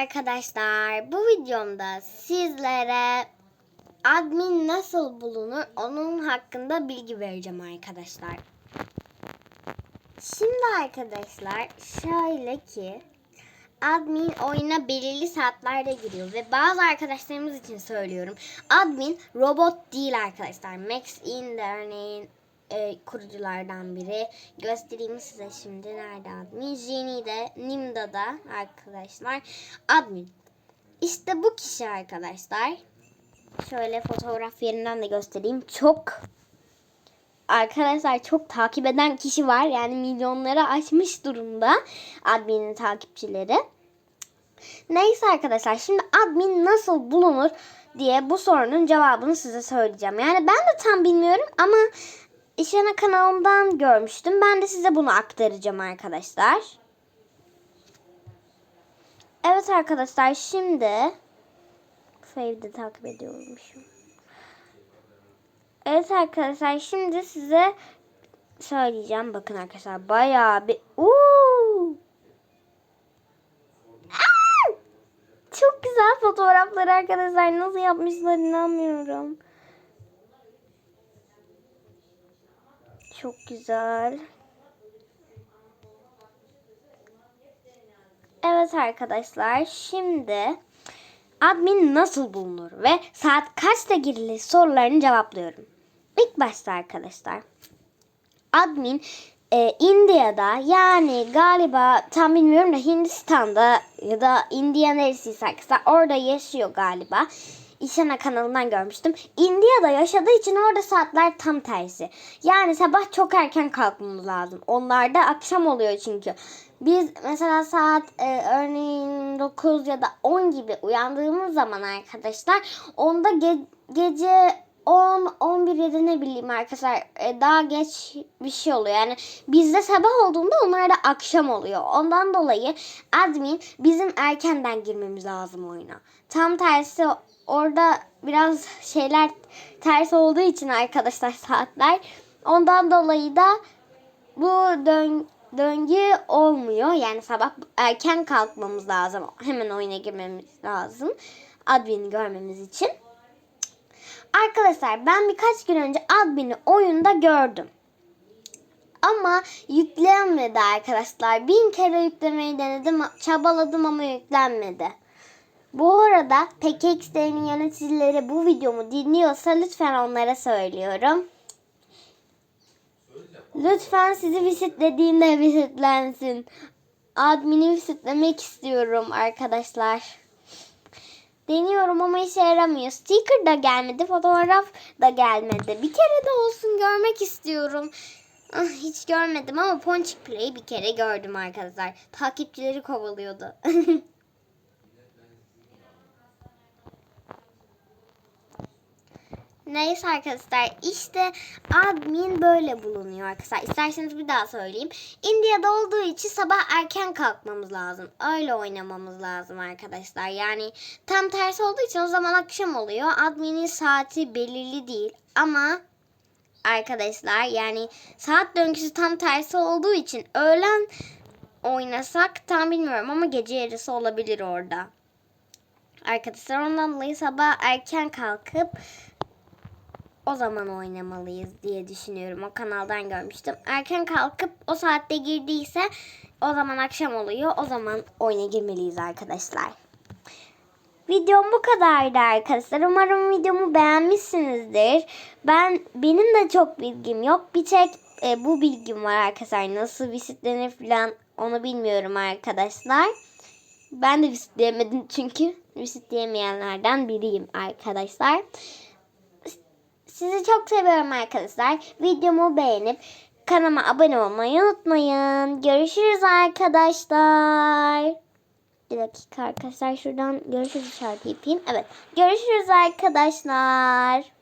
arkadaşlar. Bu videomda sizlere admin nasıl bulunur onun hakkında bilgi vereceğim arkadaşlar. Şimdi arkadaşlar şöyle ki admin oyuna belirli saatlerde giriyor ve bazı arkadaşlarımız için söylüyorum. Admin robot değil arkadaşlar. Max in Learning e, kuruculardan biri. Göstereyim size şimdi nerede admin. Jenny'de, Nimda'da arkadaşlar. Admin. İşte bu kişi arkadaşlar. Şöyle fotoğraf yerinden de göstereyim. Çok arkadaşlar çok takip eden kişi var. Yani milyonları aşmış durumda adminin takipçileri. Neyse arkadaşlar şimdi admin nasıl bulunur diye bu sorunun cevabını size söyleyeceğim. Yani ben de tam bilmiyorum ama İşana kanalından görmüştüm. Ben de size bunu aktaracağım arkadaşlar. Evet arkadaşlar şimdi Fave'de takip ediyormuşum. Evet arkadaşlar şimdi size söyleyeceğim. Bakın arkadaşlar bayağı bir Uuu! Çok güzel fotoğraflar arkadaşlar. Nasıl yapmışlar inanmıyorum. Çok güzel. Evet arkadaşlar şimdi admin nasıl bulunur ve saat kaçta girilir sorularını cevaplıyorum. İlk başta arkadaşlar admin e, India'da yani galiba tam bilmiyorum da Hindistan'da ya da India neresiyse arkadaşlar orada yaşıyor galiba. İşana kanalından görmüştüm. India'da yaşadığı için orada saatler tam tersi. Yani sabah çok erken kalkmamız lazım. Onlarda akşam oluyor çünkü. Biz mesela saat e, örneğin 9 ya da 10 gibi uyandığımız zaman arkadaşlar onda ge- gece 10, 11 ya da ne bileyim arkadaşlar e, daha geç bir şey oluyor. Yani bizde sabah olduğunda onlarda akşam oluyor. Ondan dolayı admin bizim erkenden girmemiz lazım oyuna. Tam tersi orada biraz şeyler ters olduğu için arkadaşlar saatler. Ondan dolayı da bu dön döngü olmuyor. Yani sabah erken kalkmamız lazım. Hemen oyuna girmemiz lazım. Admin'i görmemiz için. Arkadaşlar ben birkaç gün önce admin'i oyunda gördüm. Ama yüklenmedi arkadaşlar. Bin kere yüklemeyi denedim. Çabaladım ama yüklenmedi. Bu arada PKX'lerin yöneticileri bu videomu dinliyorsa lütfen onlara söylüyorum. Lütfen sizi visitlediğinde visitlensin. Admini visitlemek istiyorum arkadaşlar. Deniyorum ama işe yaramıyor. Sticker da gelmedi, fotoğraf da gelmedi. Bir kere de olsun görmek istiyorum. Ah, hiç görmedim ama Ponçik Play'i bir kere gördüm arkadaşlar. Takipçileri kovalıyordu. Neyse arkadaşlar işte admin böyle bulunuyor arkadaşlar. İsterseniz bir daha söyleyeyim. India'da olduğu için sabah erken kalkmamız lazım. Öyle oynamamız lazım arkadaşlar. Yani tam tersi olduğu için o zaman akşam oluyor. Adminin saati belirli değil ama arkadaşlar yani saat döngüsü tam tersi olduğu için öğlen oynasak tam bilmiyorum ama gece yarısı olabilir orada. Arkadaşlar ondan dolayı sabah erken kalkıp o zaman oynamalıyız diye düşünüyorum. O kanaldan görmüştüm. Erken kalkıp o saatte girdiyse o zaman akşam oluyor. O zaman oyuna girmeliyiz arkadaşlar. Videom bu kadardı arkadaşlar. Umarım videomu beğenmişsinizdir. Ben benim de çok bilgim yok. Bir tek e, bu bilgim var arkadaşlar. Nasıl visitlenir falan onu bilmiyorum arkadaşlar. Ben de visitleyemedim çünkü visitleyemeyenlerden biriyim arkadaşlar. Sizi çok seviyorum arkadaşlar. Videomu beğenip kanalıma abone olmayı unutmayın. Görüşürüz arkadaşlar. Bir dakika arkadaşlar şuradan görüşürüz şarkı yapayım. Evet. Görüşürüz arkadaşlar.